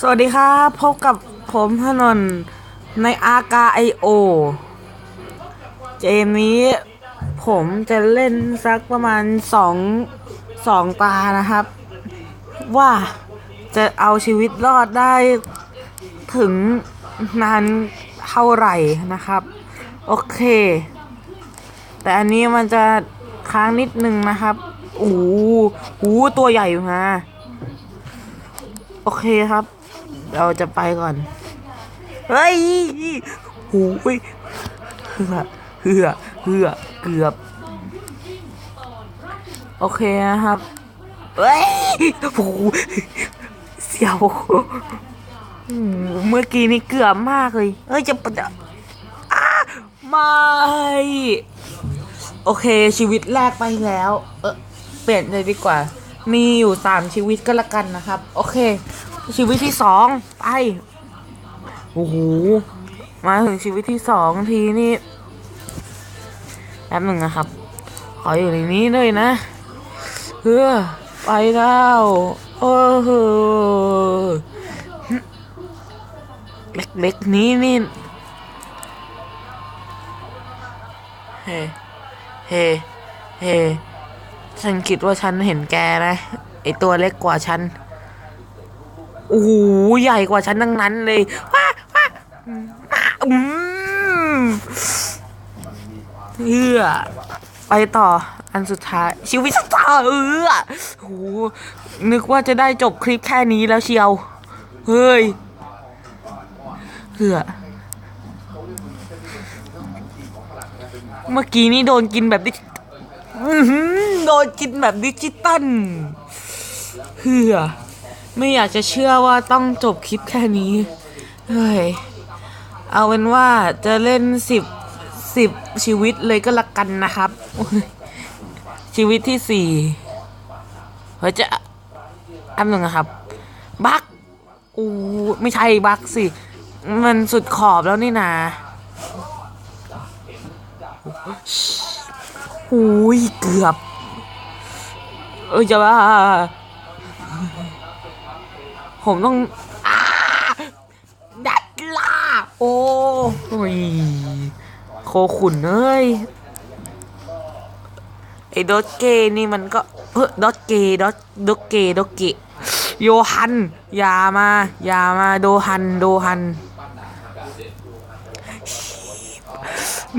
สวัสดีครับพบกับผมถนนในอากาไอโอเกมนี้ผมจะเล่นสักประมาณสองสองตานะครับ ว่าจะเอาชีวิตรอดได้ถึงนานเท่าไหร่นะครับ โอเค แต่อันนี้มันจะค้างนิดนึงนะครับโอ้โหตัวใหญ่อยู่นะโอเคครับ เราจะไปก่อน เฮ้ยหูยเหือเหือเหือเกือบ โอเคนะครับ เฮ้ยโอ้โหเสียวเมื่อกี้นี่เกือบมากเลย เฮ้ย จะปะจะอ้าไม่ โอเคชีวิตแรกไปแล้ว เออเปลี่ยนเลยดีกว่า มีอยู่สามชีวิตก็แล้วกันนะครับ โอเค ชีวิตที่สองไป โอ้โห มาถึงชีวิตที่สองทีนี่แป๊บหนึ่งนะครับ ขออยู่ในนี้ด้วยนะเฮ้อไปแล้วโอ้โหเล็กๆนี้นี่เฮ้เฮ้เฮ้ฉันคิดว่าฉันเห็นแกนะ ไอตัวเล็กกว่าฉัน อ้โหใหญ่กว่าฉันทั้งนั้นเลยว้าว้าอืมเอื้อไปต่ออันสุดท้ายชีวิตต่อเออโอ้โหนึกว่าจะได้จบคลิปแค่นี้แล้วเชียว เฮ้ยเอื้อเมื่อกี้นี่โดนกินแบบดิโดนกินแบบดิจิตอลเฮือ ไม่อยากจะเชื่อว่าต้องจบคลิปแค่นี้ เฮ้ย เอาเป็นว่าจะเล่นสิบสิบชีวิตเลยก็แล้วกันนะครับ ชีวิตที่สี่เฮ้ยจะอันหนึ่งนะครับ บักอู้ไม่ใช่บักสิ มันสุดขอบแล้วนี่นาหูยเกือบ เออจะว่า ผมต้องอาดัดล่าโอ้ยโคขุนเอ้ยไอ้ดอทเกนี่มันก็เฮ้ยดอทเกดอทดอทเกดอทเกโยฮันอย่ามาอย่ามาโดฮันโดฮัน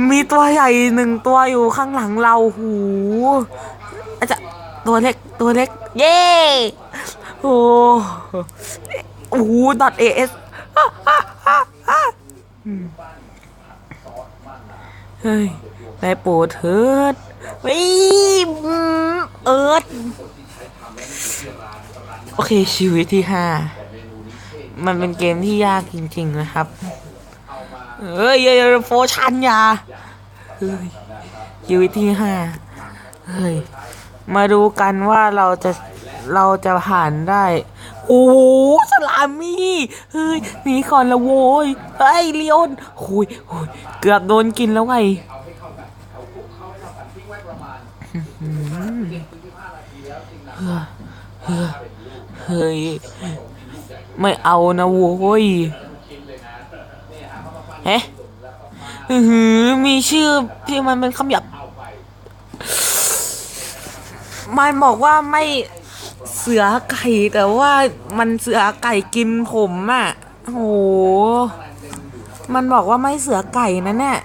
มีตัวใหญ่หนึ่งตัวอยู่ข้างหลังเราหูอาจจะตัวเล็กตัวเล็ก เย้ โอ้โอ้ดอทเอสเฮ้ยได้โปรดเถิดวิเอิร์ดโอเคชีวิตที่ห้ามันเป็นเกมที่ยากจริง ๆ นะครับเอ้ยเยเอ้ยโฟชันยาเฮ้ยชีวิตที่ห้าเฮ้ย มาดูกันว่าเราจะ เราจะผ่านได้ โอ้โหสลามี่เฮ้ยหนีก่อนละโว้ยเฮ้ยเลียนโอ้ยโอ้ยเกือบโดนกินแล้วไงอื้อหือเฮ้ยไม่เอานะโว้ยเอ๊ะอือหือมีชื่อที่มันเป็นคำหยาบมันบอกว่าไม่ เสือไก่แต่ว่ามันเสือไก่กินผมอะ่ะโห มันบอกว่าไม่เสือไก่นะเนี่ย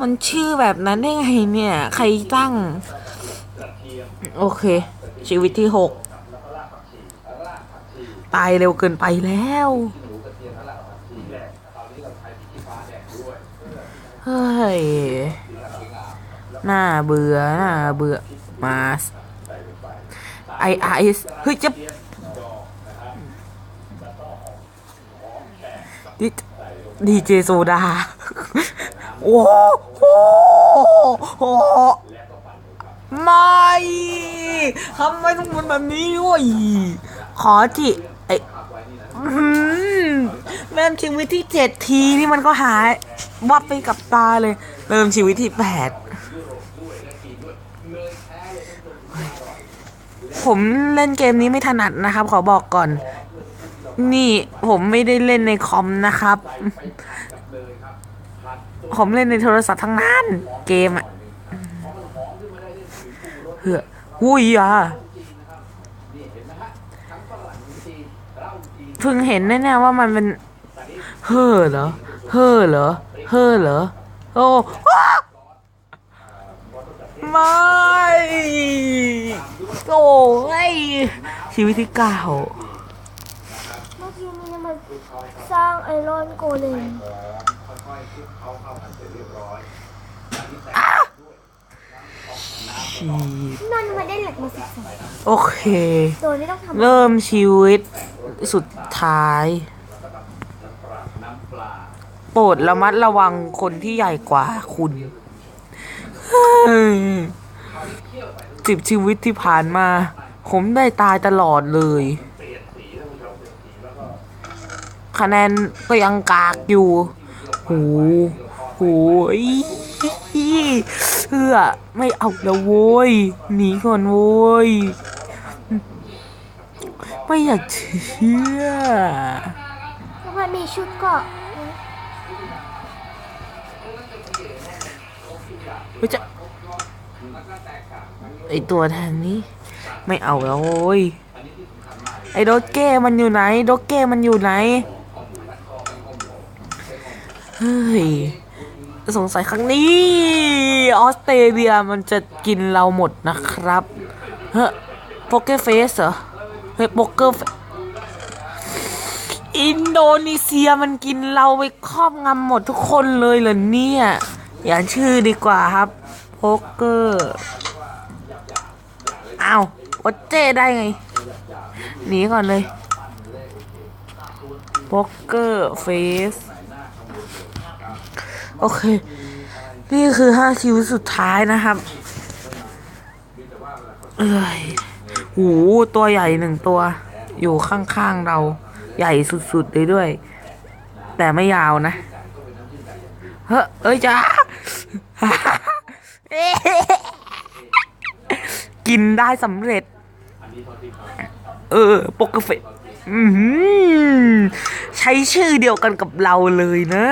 มันชื่อแบบนั้นได้ไงเนี่ย ใครตั้ง โอเค ชีวิตที่หกตายเร็วเกินไปแล้วเฮ้ย หน่าเบื่อหน่าเบื่อมาไอไอซ์เฮ้ยจะดิดีเจโซดา โอ้โหโอ้ไม่ทำไมต้องเป็นแบบนี้ด้วย ขอจิไออื้อหือเริ่มชีวิตที่เจ็ดทีนี่มันก็หายวับไปกับตาเลย เริ่มชีวิตที่แปด ผมเล่นเกมนี้ไม่ถนัดนะครับ ขอบอกก่อน นี่ผมไม่ได้เล่นในคอมนะครับ ผมเล่นในโทรศัพท์ทั้งนั้น เกมอะเฮ้อหุยอะเพิ่งเห็นแน่ๆว่ามันเป็น เฮ่อเหรอ เฮ่อเหรอ เฮ่อเหรอ โอ้ว้าไม่ โอ้ย ชีวิตที่เก่าเมื่อกี้นี้มันสร้างไอรอนโกเลมนั่นมันได้เหล็กมาสิบสองโอเคโดยไม่ต้องทำเริ่มชีวิตสุดท้าย โปรดระมัดระวังคนที่ใหญ่กว่าคุณสิบชีวิตที่ผ่านมา ผมได้ตายตลอดเลย คะแนนก็ยังกากอยู่โหโหยเพื่อไม่เอาแล้วโว้ย หนีก่อนโว้ย ไม่อยากเชื่อแล้วมันมีชุดเกาะเฮ้ยจะไอตัวแทนนี้ ไม่เอาแล้วโว้ยไอโดเก้มันอยู่ไหน โดเก้มันอยู่ไหน เฮ้ย สงสัยครั้งนี้ ออสเตรเลียมันจะกินเราหมดนะครับ เฮ้ยโปเกเฟสเหรอ เฮ้ยโปเกเฟสอินโดนีเซียมันกินเราไปครอบงำหมดทุกคนเลยเหรอเนี่ย อย่าชื่อดีกว่าครับโป๊กเกอร์ อ้าว โอเจ้ได้ไง หนีก่อนเลยโป๊กเกอร์เฟส โอเค นี่คือห้าคิวสุดท้ายนะครับ เอ้ยหูตัวใหญ่หนึ่งตัว อยู่ข้างๆเราใหญ่สุดๆเลยด้วย แต่ไม่ยาวนะ เฮ้ยเอ้ยจ้ากินได้สำเร็จ เออโปกเกเฟอือหือใช้ชื่อเดียวกันกับเราเลยนะ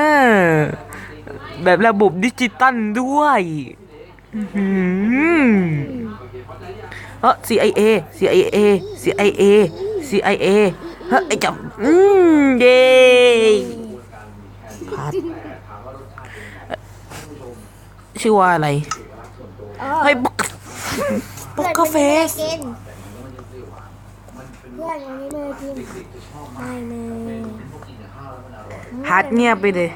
แบบระบบดิจิตอลด้วยอื้อหือเออ CIA CIA CIA CIA เฮ้ยไอ้จับอืมเย้พัดชื่อว่าอะไรเฮ้ยปกปกเฟส เพื่อนวันนี้เลยกินไม่เลยฮัดเงียบไปเลย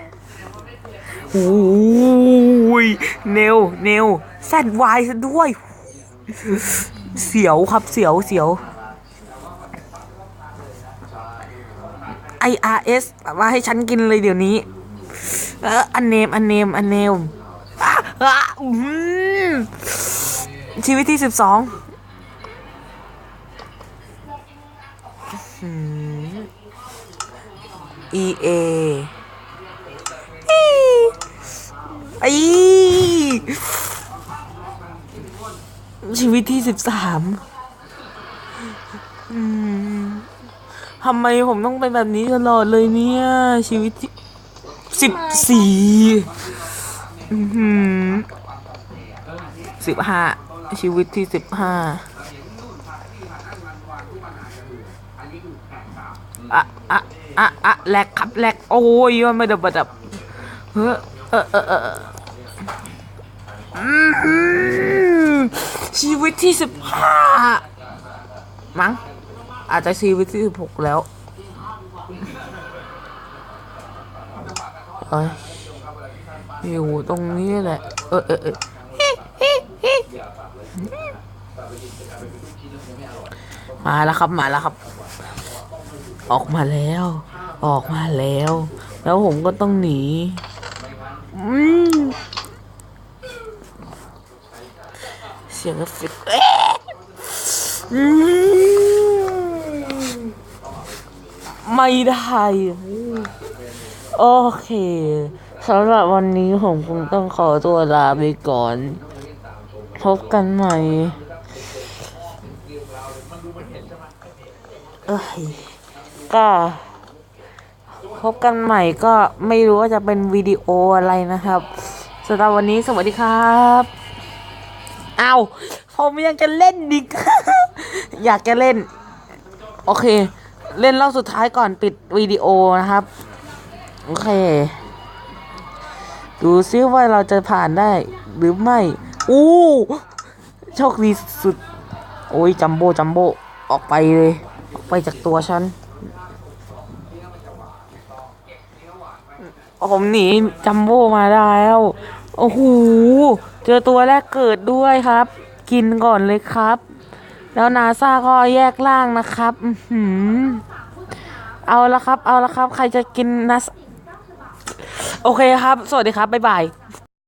โอ้ยเนวเนวแซดวายซะด้วย เสียวครับเสียวเสียว IRS มาให้ฉันกินเลยเดี๋ยวนี้ เอออันเนม อันเนม อันเนมอะอะอื้อหือชีวิตที่สิบสอง EA อีไอชีวิตที่สิบสามทำไมผมต้องเป็นแบบนี้ตลอดเลยเนี่ย ชีวิตที่สิบสี่สิบห้าชีวิตที่สิบห้า อะอะอะอะแหลกครับแหลกโอ้ยไม่ดับดับเฮ้อเออเออเออชีวิตที่สิบห้ามั้งอาจจะชีวิตที่สิบหกแล้วเอ้ยอยู่ตรงนี้แหละ เออเออเออมาแล้วครับ มาแล้วครับ ออกมาแล้ว ออกมาแล้ว แล้วผมก็ต้องหนีเสียงเอฟเฟกต์ไม่ได้โอเคสำหรับวันนี้ผมคงต้องขอตัวลาไปก่อน พบกันใหม่เอ้ย ก็พบกันใหม่ก็ไม่รู้ว่าจะเป็นวิดีโออะไรนะครับสำหรับวันนี้สวัสดีครับเอาวผมยังจะเล่นดิกอยากจะเล่น โอเค เล่นรอบสุดท้ายก่อนปิดวิดีโอนะครับ โอเค ดูซิว่าเราจะผ่านได้หรือไม่ อู้โชคดีสุด โอ้ยจัมโบ้จัมโบ้ออกไปเลย ออกไปจากตัวฉัน ผมหนีจัมโบ้มาได้แล้ว โอ้โห เจอตัวแรกเกิดด้วยครับ กินก่อนเลยครับ แล้วนาซาก็แยกล่างนะครับอืเอาละครับ เอาละครับ ใครจะกินนาซาโอเคครับ สวัสดีครับ บ๊ายบาย